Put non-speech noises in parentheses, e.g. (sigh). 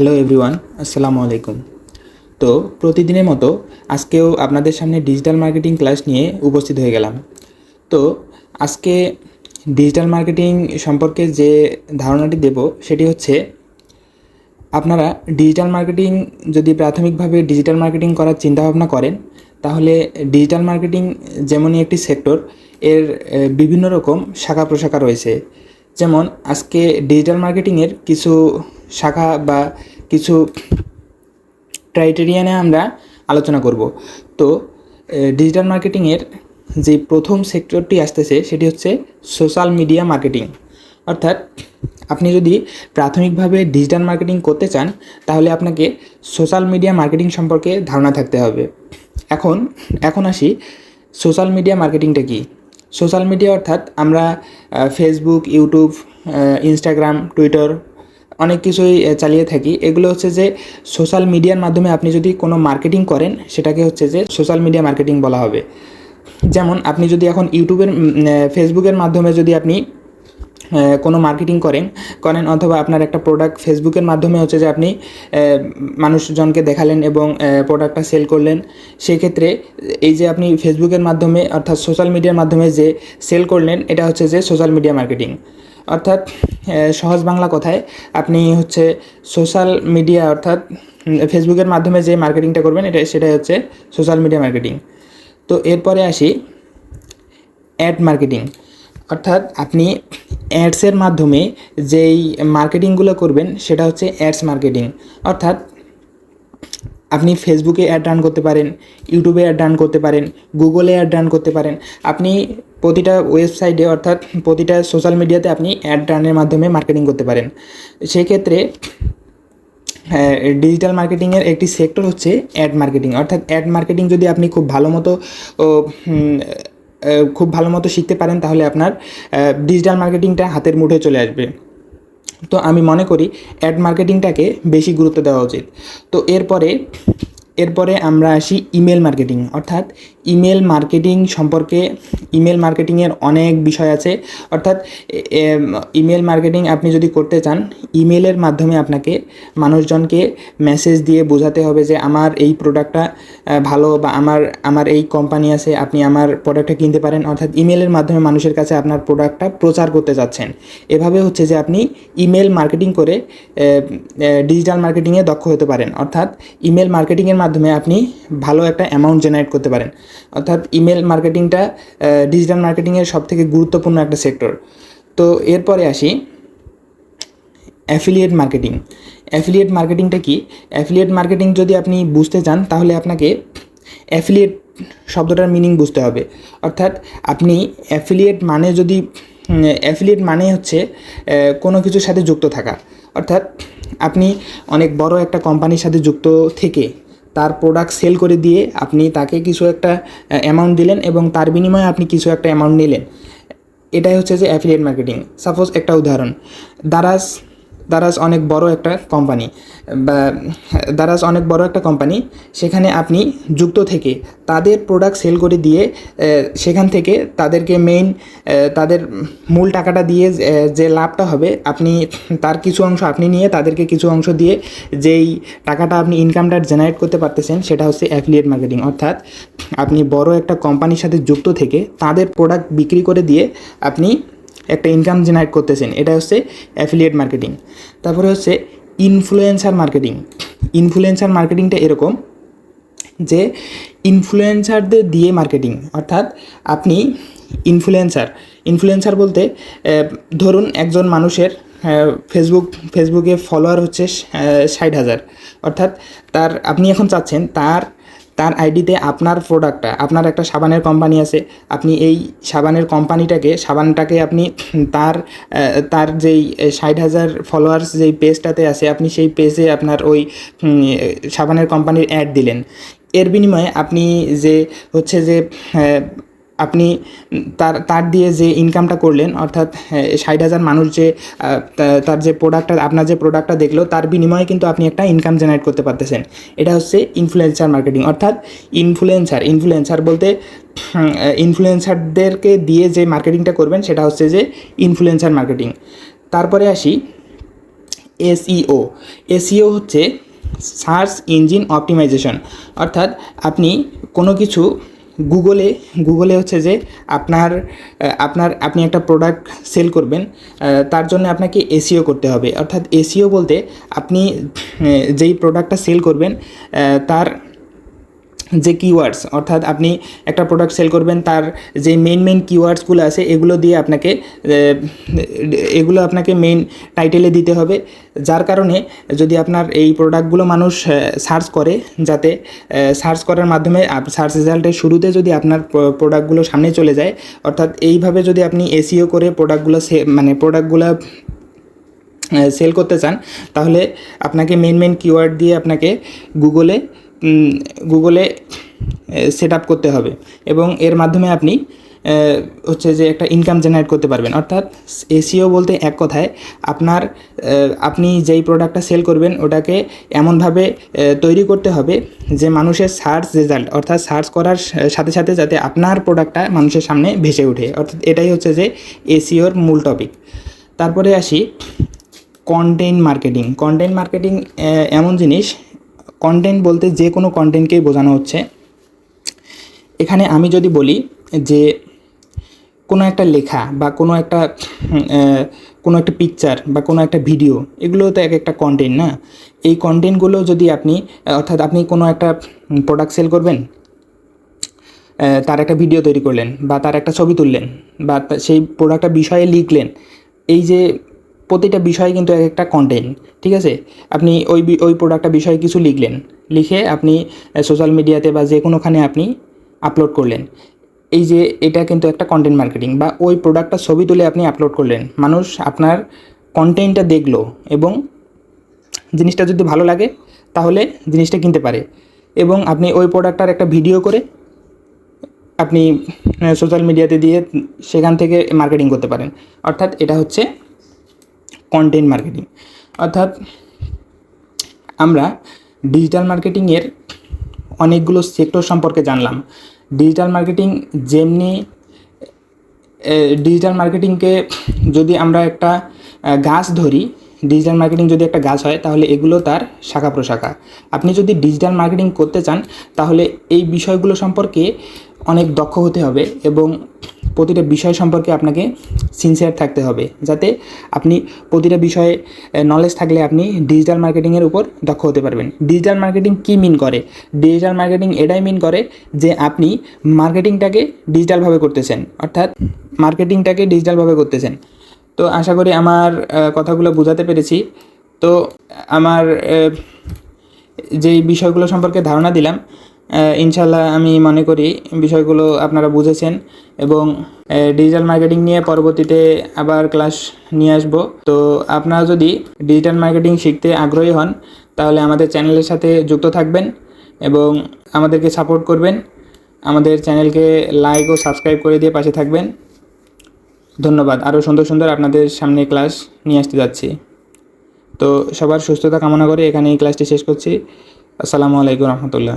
Hello everyone আসসালামু আলাইকুম। তো প্রতিদিনের মতো আজকেও আপনাদের সামনে ডিজিটাল মার্কেটিং ক্লাস নিয়ে উপস্থিত হয়ে গেলাম। তো আজকে ডিজিটাল মার্কেটিং সম্পর্কে যে ধারণাটি দেব সেটি হচ্ছে, আপনারা ডিজিটাল মার্কেটিং যদি প্রাথমিকভাবে ডিজিটাল মার্কেটিং করার চিন্তাভাবনা করেন, তাহলে ডিজিটাল মার্কেটিং যেমনই একটি সেক্টর এর বিভিন্ন রকম শাখা প্রশাখা রয়েছে। যেমন আজকে ডিজিটাল মার্কেটিংয়ের কিছু শাখা বা কিছু ক্রাইটেরিয়ানে আমরা আলোচনা করব। তো ডিজিটাল মার্কেটিংয়ের যে প্রথম সেক্টরটি আসতেছে, সেটি হচ্ছে সোশ্যাল মিডিয়া মার্কেটিং অর্থাৎ আপনি যদি প্রাথমিকভাবে ডিজিটাল মার্কেটিং করতে চান, তাহলে আপনাকে সোশ্যাল মিডিয়া মার্কেটিং সম্পর্কে ধারণা থাকতে হবে। এখন এখন আসি সোশ্যাল মিডিয়া মার্কেটিংটা কী? সোশ্যাল মিডিয়া অর্থাৎ আমরা ফেসবুক ইউটিউব ইনস্টাগ্রাম টুইটার অনেক কিছুই চালিয়ে থাকি। এগুলো হচ্ছে যে সোশ্যাল মিডিয়ার মাধ্যমে আপনি যদি কোনো মার্কেটিং করেন, সেটাকে হচ্ছে যে সোশ্যাল মিডিয়া মার্কেটিং বলা হবে। যেমন আপনি যদি এখন ইউটিউবের ফেসবুকের মাধ্যমে যদি আপনি কোনো মার্কেটিং করেন করেন অথবা আপনার একটা প্রোডাক্ট ফেসবুকের মাধ্যমে হচ্ছে যে আপনি মানুষজনকে দেখালেন এবং প্রোডাক্টটা সেল করলেন সেই ক্ষেত্রে এই যে আপনি ফেসবুকের মাধ্যমে অর্থাৎ সোশ্যাল মিডিয়ার মাধ্যমে যে সেল করলেন, এটা হচ্ছে যে সোশ্যাল মিডিয়া মার্কেটিং অর্থাৎ সহজ বাংলা কথায়, আপনি হচ্ছে সোশ্যাল মিডিয়া অর্থাৎ ফেসবুকের মাধ্যমে যে মার্কেটিংটা করবেন, এটা, সেটাই হচ্ছে সোশ্যাল মিডিয়া মার্কেটিং তো এরপরে আসি অ্যাড মার্কেটিং অর্থাৎ আপনি অ্যাডসের মাধ্যমে যেই মার্কেটিংগুলো করবেন, সেটা হচ্ছে অ্যাডস মার্কেটিং। অর্থাৎ আপনি ফেসবুকে অ্যাড রান করতে পারেন, ইউটিউবে অ্যাড রান করতে পারেন, গুগলে অ্যাড রান করতে পারেন। আপনি প্রতিটা ওয়েবসাইটে, অর্থাৎ প্রতিটা সোশ্যাল মিডিয়াতে আপনি অ্যাড রানের মাধ্যমে মার্কেটিং করতে পারেন। সেক্ষেত্রে ডিজিটাল মার্কেটিংয়ের একটি সেক্টর হচ্ছে অ্যাড মার্কেটিং। অর্থাৎ অ্যাড মার্কেটিং যদি আপনি খুব ভালো মতো খুব ভালো মতো শিখতে পারেন, তাহলে আপনার ডিজিটাল মার্কেটিংটা হাতের মুঠে চলে আসবে। তো আমি মনে করি অ্যাড মার্কেটিংটাকে বেশি গুরুত্ব দেওয়া উচিত। তো এরপরে এরপরে আমরা আসি ইমেল মার্কেটিং অর্থাৎ ইমেল মার্কেটিং সম্পর্কে ইমেল মার্কেটিংয়ের অনেক বিষয় আছে। অর্থাৎ ইমেল মার্কেটিং আপনি যদি করতে চান, ইমেলের মাধ্যমে আপনাকে মানুষজনকে মেসেজ দিয়ে বোঝাতে হবে যে আমার এই প্রোডাক্টটা ভালো বা আমার আমার এই কোম্পানি আছে, আপনি আমার প্রোডাক্টটা কিনতে পারেন। অর্থাৎ, ইমেলের মাধ্যমে মানুষের কাছে আপনার প্রোডাক্টটা প্রচার করতে চাচ্ছেন এভাবে হচ্ছে যে আপনি ইমেল মার্কেটিং করে ডিজিটাল মার্কেটিংয়ে দক্ষ হতে পারেন। অর্থাৎ, ইমেল মার্কেটিংয়ের মাধ্যমে আপনি ভালো একটা অ্যামাউন্ট জেনারেট করতে পারেন। অর্থাৎ ইমেল মার্কেটিংটা ডিজিটাল মার্কেটিংয়ের সবথেকে গুরুত্বপূর্ণ একটা সেক্টর। তো এরপরে আসি অ্যাফিলিয়েট মার্কেটিং অ্যাফিলিয়েট মার্কেটিংটা কি? অ্যাফিলিয়েট মার্কেটিং যদি আপনি বুঝতে চান, তাহলে আপনাকে অ্যাফিলিয়েট শব্দটার মিনিং বুঝতে হবে। অর্থাৎ আপনি অ্যাফিলিয়েট মানে যদি অ্যাফিলিয়েট মানে হচ্ছে কোনো কিছুর সাথে যুক্ত থাকা। অর্থাৎ আপনি অনেক বড় একটা কোম্পানির সাথে যুক্ত থেকে তার প্রোডাক্ট সেল করে দিয়ে আপনি তাকে কিছু একটা অ্যামাউন্ট দিলেন এবং তার বিনিময়ে আপনি কিছু একটা অ্যামাউন্ট নিলেন। এটাই হচ্ছে যে অ্যাফিলিয়েট মার্কেটিং সাপোজ একটা উদাহরণ। দারাজ দারাজ অনেক বড় একটা কোম্পানি বা দারাজ অনেক বড় একটা কোম্পানি সেখানে আপনি যুক্ত থেকে তাদের প্রোডাক্ট সেল করে দিয়ে সেখান থেকে তাদেরকে মেইন তাদের মূল টাকাটা দিয়ে যে লাভটা হবে, আপনি তার কিছু অংশ আপনি নিয়ে তাদেরকে কিছু অংশ দিয়ে যেই টাকাটা আপনি ইনকামটা জেনারেট করতে পারতেছেন, সেটা হচ্ছে অ্যাফিলিয়েট মার্কেটিং অর্থাৎ আপনি বড় একটা কোম্পানির সাথে যুক্ত থেকে তাদের প্রোডাক্ট বিক্রি করে দিয়ে আপনি একটা ইনকাম জেনারেট করতেছেন, এটা হচ্ছে অ্যাফিলিয়েট মার্কেটিং তারপরে হচ্ছে ইনফ্লুয়েন্সার মার্কেটিং ইনফ্লুয়েন্সার মার্কেটিংটা এরকম যে ইনফ্লুয়েন্সারদের দিয়ে মার্কেটিং অর্থাৎ আপনি ইনফ্লুয়েন্সার ইনফ্লুয়েন্সার বলতে ধরুন একজন মানুষের ফেসবুক ফেসবুকে ফলোয়ার হচ্ছে ষাট হাজার। অর্থাৎ তার, আপনি এখন চাচ্ছেন তার তার আইডিতে আপনার প্রোডাক্টটা আপনার একটা সাবানের কোম্পানি আছে, আপনি এই সাবানের কোম্পানিটাকে সাবানটাকে আপনি (clears throat) তার তার যেই ষাট হাজার ফলোয়ার্স যেই পেজটাতে আছে, আপনি সেই পেজে আপনার ওই সাবানের কোম্পানির অ্যাড দিলেন। এর বিনিময়ে আপনি যে, হচ্ছে যে আপনি তার তার দিয়ে যে ইনকামটা করলেন, অর্থাৎ ষাট হাজার মানুষ যে তার যে প্রোডাক্টটা আপনার যে প্রোডাক্টটা দেখল, তার বিনিময়ে কিন্তু আপনি একটা ইনকাম জেনারেট করতে পারতেছেন। এটা হচ্ছে ইনফ্লুয়েন্সার মার্কেটিং অর্থাৎ ইনফ্লুয়েন্সার ইনফ্লুয়েন্সার বলতে ইনফ্লুয়েন্সারদেরকে দিয়ে যে মার্কেটিংটা করবেন, সেটা হচ্ছে যে ইনফ্লুয়েন্সার মার্কেটিং তারপরে আসি এসইও এসইও হচ্ছে সার্চ ইঞ্জিন অপটিমাইজেশন অর্থাৎ আপনি কোনো কিছু গুগলে গুগলে হচ্ছে যে আপনার আপনার, আপনি একটা প্রোডাক্ট সেল করবেন তার জন্য আপনাকে এসিও করতে হবে। অর্থাৎ এসিও বলতে আপনি যেই প্রোডাক্টটা সেল করবেন তার যে কিওয়ার্ডস অর্থাৎ আপনি একটা প্রোডাক্ট সেল করবেন, তার যে মেইন মেইন কিওয়ার্ডসগুলো আছে, এগুলো দিয়ে আপনাকে এগুলো আপনাকে মেইন টাইটেলে দিতে হবে। যার কারণে যদি আপনার এই প্রোডাক্টগুলো মানুষ সার্চ করে, যাতে সার্চ করার মাধ্যমে সার্চ রেজাল্টের শুরুতে যদি আপনার প্রোডাক্টগুলো সামনে চলে যায়, অর্থাৎ এইভাবে যদি আপনি এসিও করে প্রোডাক্টগুলো মানে প্রোডাক্টগুলো সেল করতে চান, তাহলে আপনাকে মেন মেন কিওয়ার্ড দিয়ে আপনাকে গুগলে গুগলে সেট আপ করতে হবে। এবং এর মাধ্যমে আপনি হচ্ছে যে একটা ইনকাম জেনারেট করতে পারবেন। অর্থাৎ এসিও বলতে এক কথায়, আপনার আপনি যেই প্রোডাক্টটা সেল করবেন, ওটাকে এমনভাবে তৈরি করতে হবে যে মানুষের সার্চ রেজাল্ট অর্থাৎ সার্চ করার সাথে সাথে যাতে আপনার প্রোডাক্টটা মানুষের সামনে ভেসে ওঠে। অর্থাৎ এটাই হচ্ছে যে এসিওর মূল টপিক তারপরে আসি কন্টেন্ট মার্কেটিং কন্টেন্ট মার্কেটিং এমন জিনিস কন্টেন্ট বলতে যে কোনো কন্টেন্টকেই বোঝানো হচ্ছে। এখানে আমি যদি বলি যে কোনো একটা লেখা বা কোনো একটা কোনো একটা পিকচার বা কোনো একটা ভিডিও এগুলো তো এক একটা কন্টেন্ট না? এই কন্টেন্টগুলো যদি আপনি, অর্থাৎ আপনি কোনো একটা প্রোডাক্ট সেল করবেন তার একটা ভিডিও তৈরি করলেন বা তার একটা ছবি তুললেন বা সেই প্রোডাক্টটা বিষয়ে লিখলেন, এই যে প্রতিটা বিষয়ে কিন্তু এক একটা কন্টেন্ট ঠিক আছে? আপনি ওই ওই প্রোডাক্টটা বিষয়ে কিছু লিখলেন, লিখে আপনি সোশ্যাল মিডিয়াতে বা যে কোনোখানে আপনি আপলোড করলেন। এই যে এটা কিন্তু একটা কন্টেন্ট মার্কেটিং বা ওই প্রোডাক্টটা ছবি তুলে আপনি আপলোড করলেন, মানুষ আপনার কন্টেন্টটা দেখল এবং জিনিসটা যদি ভালো লাগে, তাহলে জিনিসটা কিনতে পারে। এবং আপনি ওই প্রোডাক্টটার একটা ভিডিও করে আপনি সোশ্যাল মিডিয়াতে দিয়ে সেখান থেকে মার্কেটিং করতে পারেন। অর্থাৎ এটা হচ্ছে কন্টেন্ট মার্কেটিং অর্থাৎ আমরা ডিজিটাল মার্কেটিংয়ের অনেকগুলো সেক্টর সম্পর্কে জানলাম। ডিজিটাল মার্কেটিং যেমনি ডিজিটাল মার্কেটিংকে যদি আমরা একটা গাছ ধরি ডিজিটাল মার্কেটিং যদি একটা গাছ হয়, তাহলে এগুলো তার শাখা প্রশাখা। আপনি যদি ডিজিটাল মার্কেটিং করতে চান, তাহলে এই বিষয়গুলো সম্পর্কে অনেক দক্ষ হতে হবে এবং প্রতিটা বিষয় সম্পর্কে আপনাকে সিনসিয়ার থাকতে হবে, যাতে আপনি প্রতিটা বিষয়ে নলেজ থাকলে আপনি ডিজিটাল মার্কেটিংয়ের উপর দক্ষ হতে পারবেন। ডিজিটাল মার্কেটিং কী মিন করে? ডিজিটাল মার্কেটিং এটাই মিন করে যে আপনি মার্কেটিংটাকে ডিজিটালভাবে করতেছেন, অর্থাৎ মার্কেটিংটাকে ডিজিটালভাবে করতেছেন। তো আশা করি আমার কথাগুলো বোঝাতে পেরেছি। তো আমার যেই বিষয়গুলো সম্পর্কে ধারণা দিলাম ইনশাল্লাহ আমি মনে করি বিষয়গুলো আপনারা বুঝেছেন এবং ডিজিটাল মার্কেটিং নিয়ে পরবর্তীতে আবার ক্লাস নিয়ে আসব। তো আপনারা যদি ডিজিটাল মার্কেটিং শিখতে আগ্রহী হন, তাহলে আমাদের চ্যানেলের সাথে যুক্ত থাকবেন এবং আমাদেরকে সাপোর্ট করবেন। আমাদের চ্যানেলকে লাইক ও সাবস্ক্রাইব করে দিয়ে পাশে থাকবেন। ধন্যবাদ। আরও সুন্দর সুন্দর আপনাদের সামনে ক্লাস নিয়ে আসতে যাচ্ছি। তো সবার সুস্থতা কামনা করে এখানে এই ক্লাসটি শেষ করছি। আসসালামু আলাইকুম রহমতুল্লাহ।